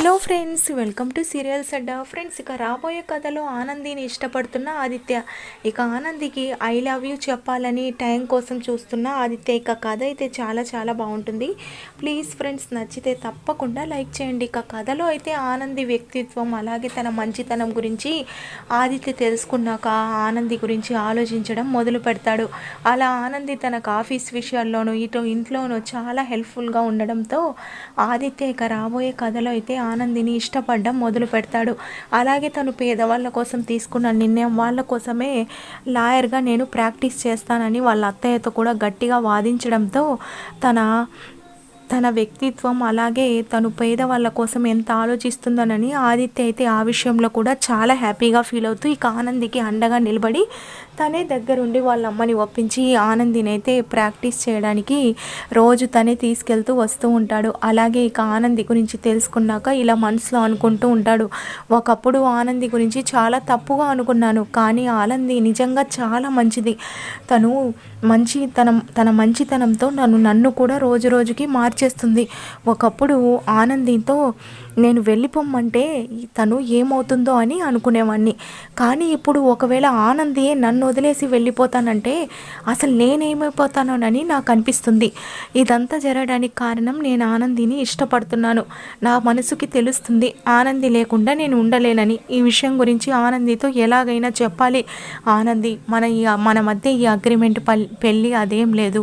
Hello friends welcome to serials Adda friends ఇక రాబోయే కథలో ఆనందిని ఇష్టపడుతున్న ఆదిత్య. ఇక ఆనందికి ఐ లవ్ యూ చెప్పాలని టైం కోసం చూస్తున్న ఆదిత్య. ఇక కథ అయితే చాలా చాలా బాగుంటుంది. ప్లీజ్ ఫ్రెండ్స్ నచ్చితే తప్పకుండా లైక్ చేయండి. ఇక కథలో అయితే ఆనంది వ్యక్తిత్వం అలాగే తన మంచితనం గురించి ఆదిత్య తెలుసుకున్నాక ఆనంది గురించి ఆలోచించడం మొదలు పెడతాడు. అలా ఆనంది తనకు ఆఫీస్ విషయాల్లోనూ ఇటు ఇంట్లోనూ చాలా హెల్ప్ఫుల్గా ఉండడంతో ఆదిత్య ఇక రాబోయే కథలో అయితే ఆనందిని ఇష్టపడడం మొదలు పెడతాడు. అలాగే తను పేదవాళ్ళ కోసం తీసుకున్న నిర్ణయం వాళ్ళ కోసమే లాయర్గా నేను ప్రాక్టీస్ చేస్తానని వాళ్ళ అత్తయ్యతో కూడా గట్టిగా వాదించడంతో తన తన వ్యక్తిత్వం అలాగే తను పేదవాళ్ళ కోసం ఎంత ఆలోచిస్తుందనని ఆదిత్య అయితే ఆ విషయంలో కూడా చాలా హ్యాపీగా ఫీల్ అవుతూ ఇక ఆనందికి అండగా నిలబడి తనే దగ్గరుండి వాళ్ళ అమ్మని ఒప్పించి ఆనందిని అయితే ప్రాక్టీస్ చేయడానికి రోజు తనే తీసుకెళ్తూ వస్తూ ఉంటాడు. అలాగే ఇక ఆనంది గురించి తెలుసుకున్నాక ఇలా మనసులో అనుకుంటూ ఉంటాడు. ఒకప్పుడు ఆనంది గురించి చాలా తప్పుగా అనుకున్నాను కానీ ఆనంది నిజంగా చాలా మంచిది. తను మంచి తన తన మంచితనంతో నన్ను నన్ను కూడా రోజు రోజుకి మార్చేస్తుంది. ఒకప్పుడు ఆనందితో నేను వెళ్ళిపోమ్మంటే తను ఏమవుతుందో అని అనుకునేవాడిని కానీ ఇప్పుడు ఒకవేళ ఆనందియే నన్ను వదిలేసి వెళ్ళిపోతానంటే అసలు నేనేమైపోతానోనని నాకు అనిపిస్తుంది ఇదంతా జరగడానికి కారణం నేను ఆనందిని ఇష్టపడుతున్నాను. నా మనసుకి తెలుస్తుంది ఆనంది లేకుండా నేను ఉండలేనని. ఈ విషయం గురించి ఆనందితో ఎలాగైనా చెప్పాలి. ఆనంది మన ఈ మన మధ్య ఈ అగ్రిమెంట్ పెళ్ళి అదేం లేదు.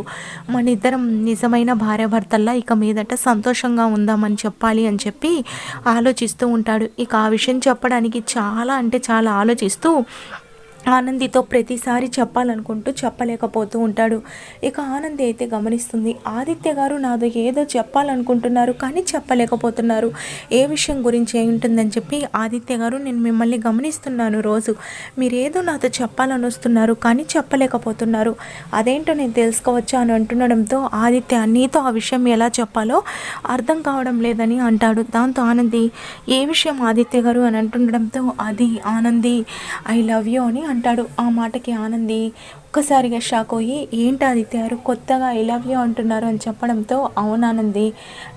మన ఇద్దరం నిజమైన భార్యాభర్తల్లా ఇక మీదట సంతోషంగా ఉందామని చెప్పాలి అని చెప్పి ఆలోచిస్తూ ఉంటాడు. ఇక ఆ విషయం చెప్పడానికి చాలా అంటే చాలా ఆలోచిస్తూ ఆనందితో ప్రతిసారి చెప్పాలనుకుంటూ చెప్పలేకపోతూ ఉంటాడు. ఇక ఆనంది అయితే గమనిస్తుంది ఆదిత్య గారు నాదో ఏదో చెప్పాలనుకుంటున్నారు కానీ చెప్పలేకపోతున్నారు. ఏ విషయం గురించి ఏమి ఉంటుందని చెప్పి ఆదిత్య గారు నేను మిమ్మల్ని గమనిస్తున్నాను రోజు. మీరేదో నాతో చెప్పాలని వస్తున్నారు కానీ చెప్పలేకపోతున్నారు. అదేంటో నేను తెలుసుకోవచ్చా అని అంటుండడంతో ఆదిత్య నీతో ఆ విషయం ఎలా చెప్పాలో అర్థం కావడం లేదని అంటాడు. దాంతో ఆనంది ఏ విషయం ఆదిత్య గారు అని అంటుండడంతో అది ఆనంది ఐ లవ్ యూ అని అంటాడు. ఆ మాటకి ఆనంది ఒక్కసారిగా షాక్ అయ్యి ఏంటి ఆదిత్య గారు కొత్తగా ఐ లవ్ యూ అంటున్నారు అని చెప్పడంతో అవునానంది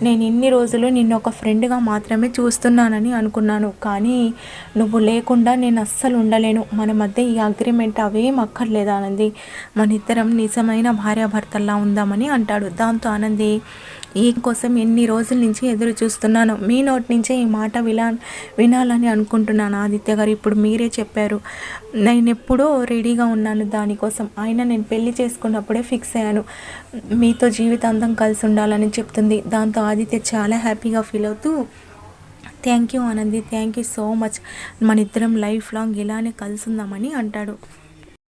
నేను ఇన్ని రోజులు నిన్ను ఒక ఫ్రెండ్గా మాత్రమే చూస్తున్నానని అనుకున్నాను. కానీ నువ్వు లేకుండా నేను అస్సలు ఉండలేను. మన మధ్య ఈ అగ్రిమెంట్ అవేం అక్కర్లేదు ఆనంది మన ఇద్దరం నిజమైన భార్యాభర్తల్లా ఉందామని అంటాడు. దాంతో ఆనంది ఈ కోసం ఎన్ని రోజుల నుంచి ఎదురు చూస్తున్నాను మీ నోటి నుంచే ఈ మాట విలా వినాలని అనుకుంటున్నాను ఆదిత్య గారు. ఇప్పుడు మీరే చెప్పారు. నేను ఎప్పుడూ రెడీగా ఉన్నాను దానికోసం. అయినా నేను పెళ్ళి చేసుకున్నప్పుడే ఫిక్స్ అయ్యాను. మీతో జీవితాంతం కలిసి ఉండాలని చెప్తుంది. దాంతో ఆదిత్య చాలా హ్యాపీగా ఫీల్ అవుతూ thank you Anandi thank you so much. మన ఇద్దరం లైఫ్ లాంగ్ ఇలానే కలిసి ఉందామని అంటాడు.